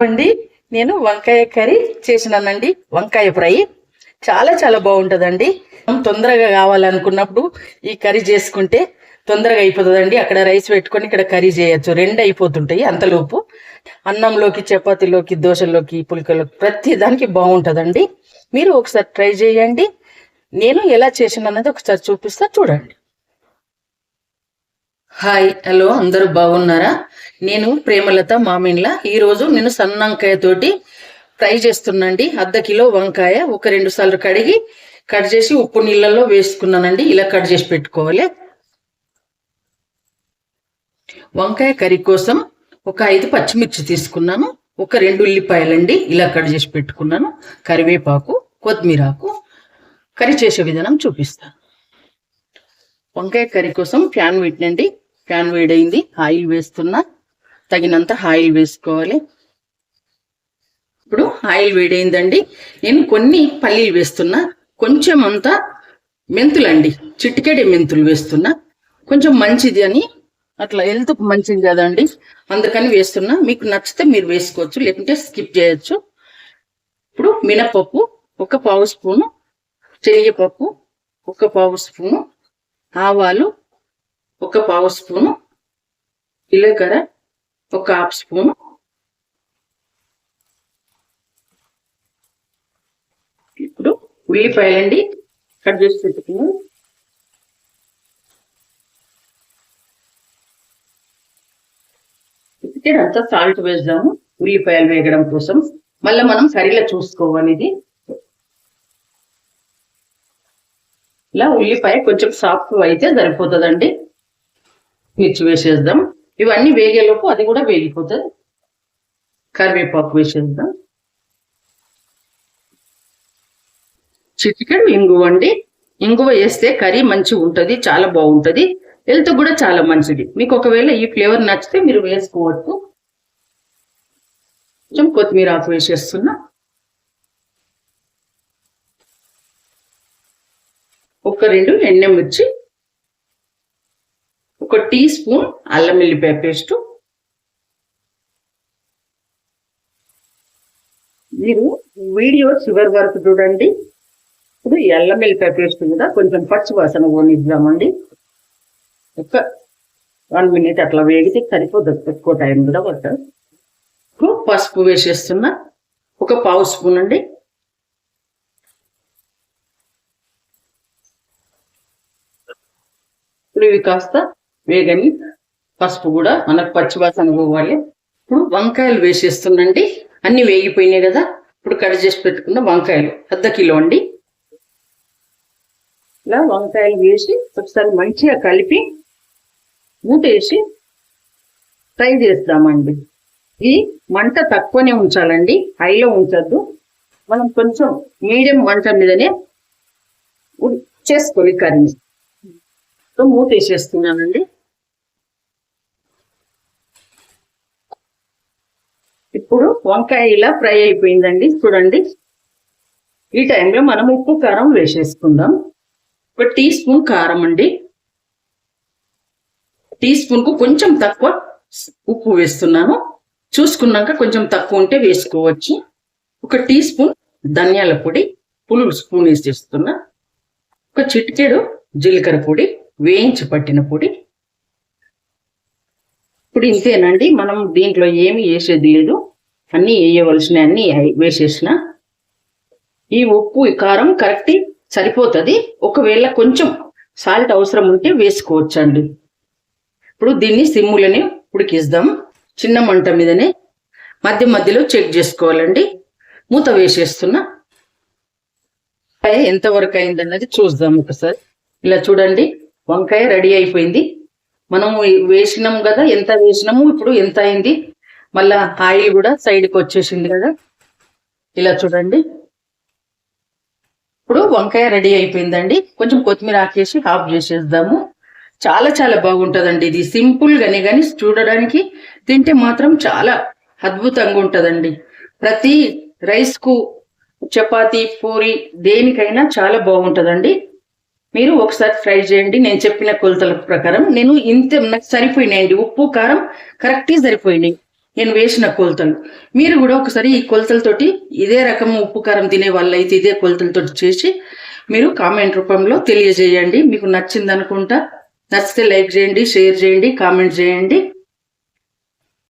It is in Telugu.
అండి నేను వంకాయ కర్రీ చేసినానండి. వంకాయ ఫ్రై. చాలా చాలా బాగుంటుందండి. తొందరగా కావాలనుకున్నప్పుడు ఈ కర్రీ చేసుకుంటే తొందరగా అయిపోతుందండి. అక్కడ రైస్ పెట్టుకొని ఇక్కడ కర్రీ చేయొచ్చు. రెండు అయిపోతుంటాయి అంతలోపు. అన్నంలోకి చపాతీలోకి దోశలోకి పులికలోకి ప్రతి దానికి బాగుంటుందండి. మీరు ఒకసారి ట్రై చేయండి. నేను ఎలా చేసినానది ఒకసారి చూపిస్తా చూడండి. హాయ్ హలో అందరూ బాగున్నారా? నేను ప్రేమలత మామిన్ల. ఈరోజు నేను సన్నంకాయ తోటి ఫ్రై చేస్తున్నాండి. అర్ధ కిలో వంకాయ ఒక రెండు సార్లు కడిగి కట్ చేసి ఉప్పు నీళ్ళలో వేసుకున్నానండి. ఇలా కట్ చేసి పెట్టుకోవాలి. వంకాయ కర్రీ కోసం ఒక ఐదు పచ్చిమిర్చి తీసుకున్నాను. ఒక రెండు ఉల్లిపాయలండి. ఇలా కట్ చేసి పెట్టుకున్నాను. కరివేపాకు కొత్తిమీరాకు కర్రీ చేసే విధానం చూపిస్తాను. వంకాయ కర్రీ కోసం ప్యాన్ పెట్టినండి. ప్యాన్ వేడైంది ఆయిల్ వేస్తున్నా. తగినంత ఆయిల్ వేసుకోవాలి. ఇప్పుడు ఆయిల్ వేడైందండి. నేను కొన్ని పల్లీలు వేస్తున్నా. కొంచెం అంతా మెంతులండి. చిటికెడి మెంతులు వేస్తున్నా. కొంచెం మంచిది అని. అట్లా హెల్త్ మంచిది కదండి. అందుకని వేస్తున్నా. మీకు నచ్చితే మీరు వేసుకోవచ్చు లేకుంటే స్కిప్ చేయొచ్చు. ఇప్పుడు మినపప్పు ఒక పావు స్పూను శనగపప్పు ఒక పావు స్పూను ఆవాలు ఒక పావు స్పూను జీలకర్ర ఒక హాఫ్ స్పూను ఇప్పుడు ఉల్లిపాయలండి కట్ చేసి పెట్టుకున్నాం అంతా సాల్ట్ వేద్దాము ఉల్లిపాయలు వేగడం కోసం. మళ్ళీ మనం కర్రీలో చూసుకోవాలి ఇది ఇలా ఉల్లిపాయ కొంచెం సాఫ్ట్ అయితే సరిపోతుందండి. మిర్చి వేసేద్దాం. ఇవన్నీ వేగేలోపు అది కూడా వేగిపోతుంది. కరివేపాకు వేసేద్దాం. చిటికెడు ఇంగువ అండి. ఇంగువ వేస్తే కర్రీ మంచిగా ఉంటుంది చాలా బాగుంటుంది. హెల్త్ కూడా చాలా మంచిది. మీకు ఒకవేళ ఈ ఫ్లేవర్ నచ్చితే మీరు వేసుకోవచ్చు. కొంచెం కొత్తిమీర ఆకు వేసేస్తున్నా. ఒక రెండు ఎండమిర్చి ఒక టీ స్పూన్ అల్లం వెల్లిపాయ పేస్ట్. మీరు వీడియో చివరి వరకు చూడండి. ఇప్పుడు ఈ అల్లం పేస్ట్ కూడా కొంచెం పచ్చి వాసన పోనిద్దామండి. ఒక వన్ మినిట్ అట్లా వేగితే సరిపోతుంది ఎక్కువ టైం కూడా పట్టదు. ఇప్పుడు పసుపు వేసేస్తున్నా ఒక పావు స్పూన్ అండి. ఇప్పుడు ఇవి కాస్త వేగని పసుపు కూడా మనకు పచ్చివాసన పోవాలి. ఇప్పుడు వంకాయలు వేసేస్తుందండి అన్ని వేగిపోయినాయి కదా. ఇప్పుడు కట్ చేసి పెట్టుకున్న వంకాయలు. అర్ధ కిలో అండి. ఇలా వంకాయలు వేసి ఒకసారి మంచిగా కలిపి మూటేసి ఫ్రై చేస్తామండి. ఈ మంట తక్కువనే ఉంచాలండి. హైలో ఉంచద్దు. మనం కొంచెం మీడియం మంట మీదనే చేసుకోవాలి కర్రీ సో మూత వేసేస్తున్నానండి ఇప్పుడు వంకాయ ఇలా ఫ్రై అయిపోయిందండి. చూడండి. ఈ టైంలో మనం ఉప్పు కారం వేసేసుకుందాం. ఒక టీ స్పూన్ కారం అండి. టీ స్పూన్కు కొంచెం తక్కువ ఉప్పు వేస్తున్నాను. చూసుకున్నాక కొంచెం తక్కువ ఉంటే వేసుకోవచ్చు. ఒక టీ స్పూన్ ధనియాల పొడి పులుగు స్పూన్ వేసేస్తున్నా. ఒక చిటికెడు జీలకర్ర పొడి వేయించి పట్టిన పొడి. ఇప్పుడు ఇంతేనండి. మనం దీంట్లో ఏమి వేసేది లేదు. అన్నీ వేయవలసిన అన్నీ వేసేసిన. ఈ ఉప్పు ఈ కారం కరెక్ట్ సరిపోతుంది. ఒకవేళ కొంచెం సాల్ట్ అవసరం ఉంటే వేసుకోవచ్చండి. ఇప్పుడు దీన్ని సిమ్ములని ఉడికిద్దాం. చిన్న మంట మీదనే మధ్య మధ్యలో చెక్ చేసుకోవాలండి. మూత వేసేస్తున్నా. ఎంతవరకు అయిందన్నది చూద్దాం ఒకసారి. ఇలా చూడండి. వంకాయ రెడీ అయిపోయింది. మనం వేసినాం కదా ఎంత వేసినాము ఇప్పుడు ఎంత అయింది? మళ్ళా ఆయిల్ కూడా సైడ్కి వచ్చేసింది కదా. ఇలా చూడండి. ఇప్పుడు వంకాయ రెడీ అయిపోయిందండి. కొంచెం కొత్తిమీర ఆకేసి ఆఫ్ చేసేద్దాము. చాలా చాలా బాగుంటుందండి ఇది. సింపుల్గానే కానీ చూడడానికి తింటే మాత్రం చాలా అద్భుతంగా ఉంటుందండి. ప్రతి రైస్కు చపాతి పూరి దేనికైనా చాలా బాగుంటుందండి. మీరు ఒకసారి ఫ్రై చేయండి. నేను చెప్పిన కొలతల ప్రకారం నేను ఇంత నాకు సరిపోయినాయండి. ఉప్పు కారం కరెక్ట్గా సరిపోయినాయి. నేను వేసిన కొలతలు. మీరు కూడా ఒకసారి ఈ కొలతలతోటి ఇదే రకం ఉప్పు కారం తినే వాళ్ళైతే ఇదే కొలతలతోటి చేసి మీరు కామెంట్ రూపంలో తెలియజేయండి. మీకు నచ్చింది అనుకుంటా నచ్చితే లైక్ చేయండి షేర్ చేయండి కామెంట్ చేయండి.